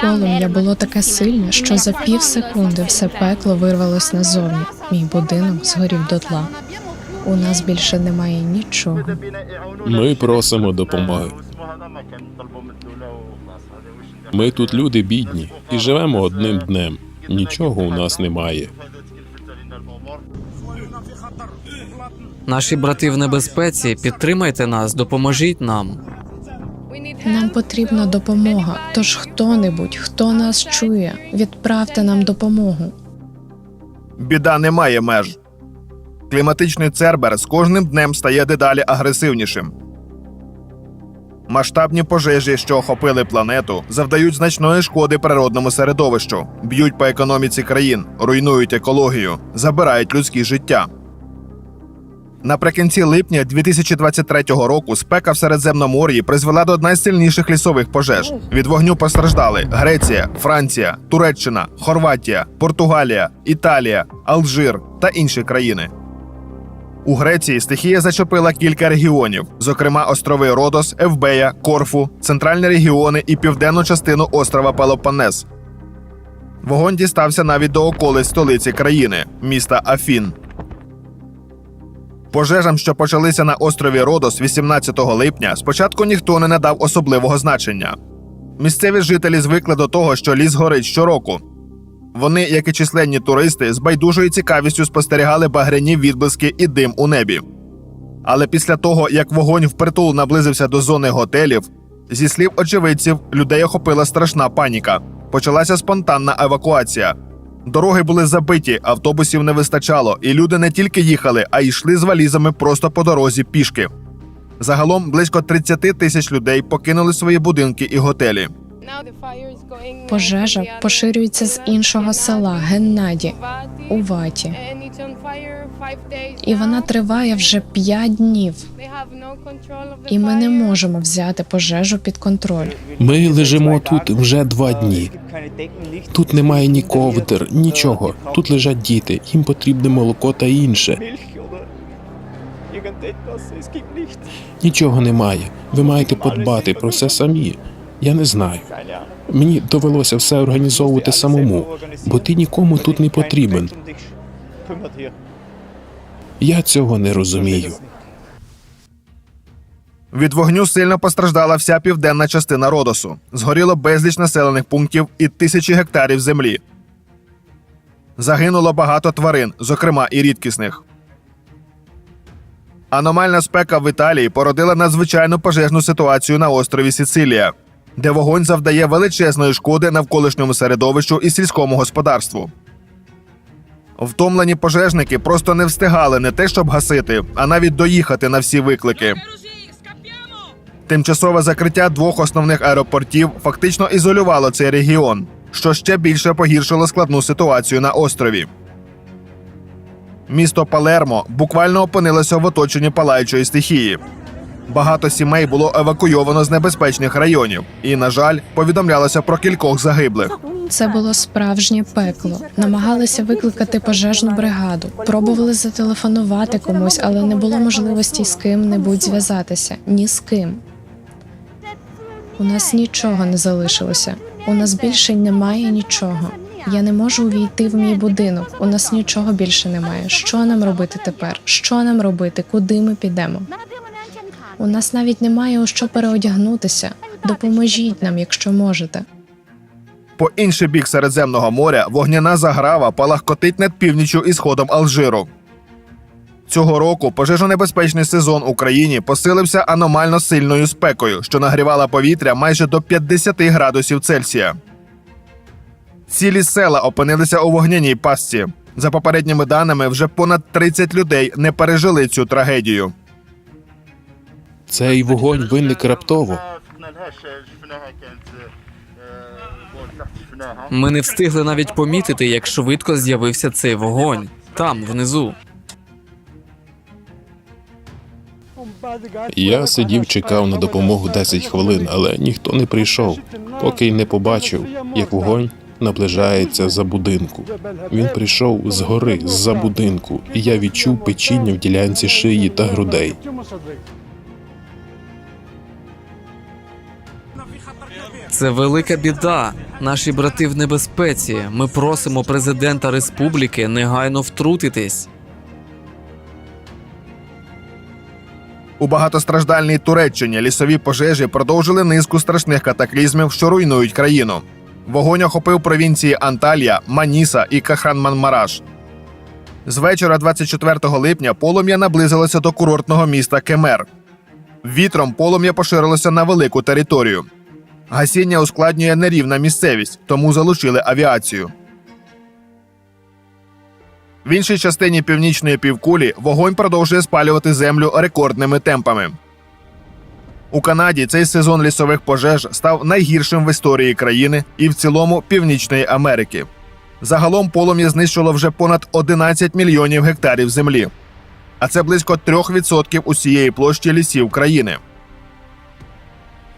Полум'я було таке сильне, що за пів секунди все пекло вирвалось назовні. Мій будинок згорів дотла. У нас більше немає нічого. Ми просимо допомоги. Ми тут люди бідні і живемо одним днем. Нічого у нас немає. Наші брати в небезпеці, підтримайте нас, допоможіть нам. Нам потрібна допомога. Тож хто-небудь, хто нас чує, відправте нам допомогу. Біда не має меж. Кліматичний цербер з кожним днем стає дедалі агресивнішим. Масштабні пожежі, що охопили планету, завдають значної шкоди природному середовищу, б'ють по економіці країн, руйнують екологію, забирають людські життя. Наприкінці липня 2023 року спека в Середземномор'ї призвела до найсильніших лісових пожеж. Від вогню постраждали Греція, Франція, Туреччина, Хорватія, Португалія, Італія, Алжир та інші країни. У Греції стихія зачепила кілька регіонів, зокрема острови Родос, Евбея, Корфу, центральні регіони і південну частину острова Пелопоннес. Вогонь дістався навіть до околиць столиці країни міста Афін. Пожежам, що почалися на острові Родос 18 липня, спочатку ніхто не надав особливого значення. Місцеві жителі звикли до того, що ліс горить щороку. Вони, як і численні туристи, з байдужою цікавістю спостерігали багряні відблиски і дим у небі. Але після того, як вогонь впритул наблизився до зони готелів, зі слів очевидців, людей охопила страшна паніка. Почалася спонтанна евакуація. Дороги були забиті, автобусів не вистачало, і люди не тільки їхали, а йшли з валізами просто по дорозі пішки. Загалом близько 30 тисяч людей покинули свої будинки і готелі. Пожежа поширюється з іншого села Геннаді у Ваті, і вона триває вже п'ять днів. І ми не можемо взяти пожежу під контроль. Ми лежимо тут вже два дні. Тут немає ні ковдр, нічого. Тут лежать діти, їм потрібне молоко та інше. Нічого немає. Ви маєте подбати про це самі. Я не знаю. Мені довелося все організовувати самому, бо ти нікому тут не потрібен. Я цього не розумію. Від вогню сильно постраждала вся південна частина Родосу. Згоріло безліч населених пунктів і тисячі гектарів землі. Загинуло багато тварин, зокрема і рідкісних. Аномальна спека в Італії породила надзвичайну пожежну ситуацію на острові Сицилія, де вогонь завдає величезної шкоди навколишньому середовищу і сільському господарству. Втомлені пожежники просто не встигали не те, щоб гасити, а навіть доїхати на всі виклики. Тимчасове закриття двох основних аеропортів фактично ізолювало цей регіон, що ще більше погіршило складну ситуацію на острові. Місто Палермо буквально опинилося в оточенні палаючої стихії. Багато сімей було евакуйовано з небезпечних районів, і, на жаль, повідомлялося про кількох загиблих. Це було справжнє пекло. Намагалися викликати пожежну бригаду, пробували зателефонувати комусь, але не було можливості з ким-небудь зв'язатися. Ні з ким. У нас нічого не залишилося. У нас більше немає нічого. Я не можу увійти в мій будинок. У нас нічого більше немає. Що нам робити тепер? Що нам робити? Куди ми підемо? У нас навіть немає у що переодягнутися. Допоможіть нам, якщо можете. По інший бік Середземного моря вогняна заграва палахкотить над північю і сходом Алжиру. Цього року пожежонебезпечний сезон Україні посилився аномально сильною спекою, що нагрівала повітря майже до 50 градусів Цельсія. Цілі села опинилися у вогняній пастці. За попередніми даними, вже понад 30 людей не пережили цю трагедію. Цей вогонь виник раптово. Ми не встигли навіть помітити, як швидко з'явився цей вогонь там, внизу. Я сидів, чекав на допомогу 10 хвилин, але ніхто не прийшов, поки й не побачив, як вогонь наближається за будинку. Він прийшов з гори, з-за будинку, і я відчув печіння в ділянці шиї та грудей. Це велика біда. Наші брати в небезпеці. Ми просимо президента республіки негайно втрутитись. У багатостраждальній Туреччині лісові пожежі продовжили низку страшних катаклізмів, що руйнують країну. Вогонь охопив провінції Анталія, Маніса і Кахранманмараш. З вечора 24 липня полум'я наблизилося до курортного міста Кемер. Вітром полум'я поширилося на велику територію. Гасіння ускладнює нерівна місцевість, тому залучили авіацію. В іншій частині північної півкулі вогонь продовжує спалювати землю рекордними темпами. У Канаді цей сезон лісових пожеж став найгіршим в історії країни і в цілому Північної Америки. Загалом полум'я знищило вже понад 11 мільйонів гектарів землі, а це близько 3% усієї площі лісів країни.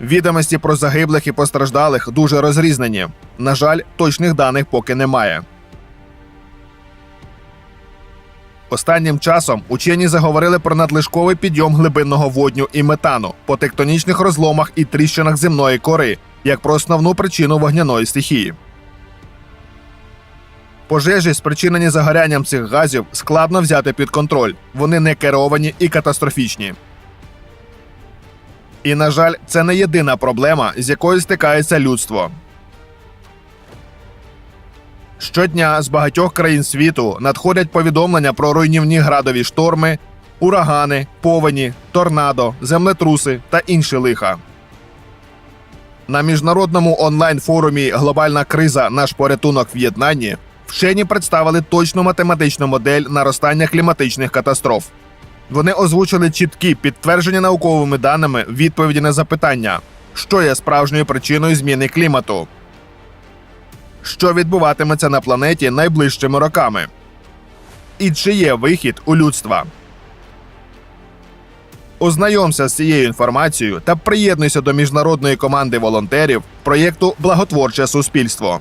Відомості про загиблих і постраждалих дуже розрізнені. На жаль, точних даних поки немає. Останнім часом учені заговорили про надлишковий підйом глибинного водню і метану по тектонічних розломах і тріщинах земної кори як про основну причину вогняної стихії. Пожежі, спричинені загорянням цих газів, складно взяти під контроль. Вони не керовані і катастрофічні. І, на жаль, це не єдина проблема, з якою стикається людство. Щодня з багатьох країн світу надходять повідомлення про руйнівні градові шторми, урагани, повені, торнадо, землетруси та інші лиха. На міжнародному онлайн-форумі Глобальна криза Наш порятунок в В'єтнамі вчені представили точну математичну модель наростання кліматичних катастроф. Вони озвучили чіткі підтверджені науковими даними відповіді на запитання, що є справжньою причиною зміни клімату що відбуватиметься на планеті найближчими роками, і чи є вихід у людства. Ознайомся з цією інформацією та приєднуйся до міжнародної команди волонтерів проєкту Благотворче суспільство.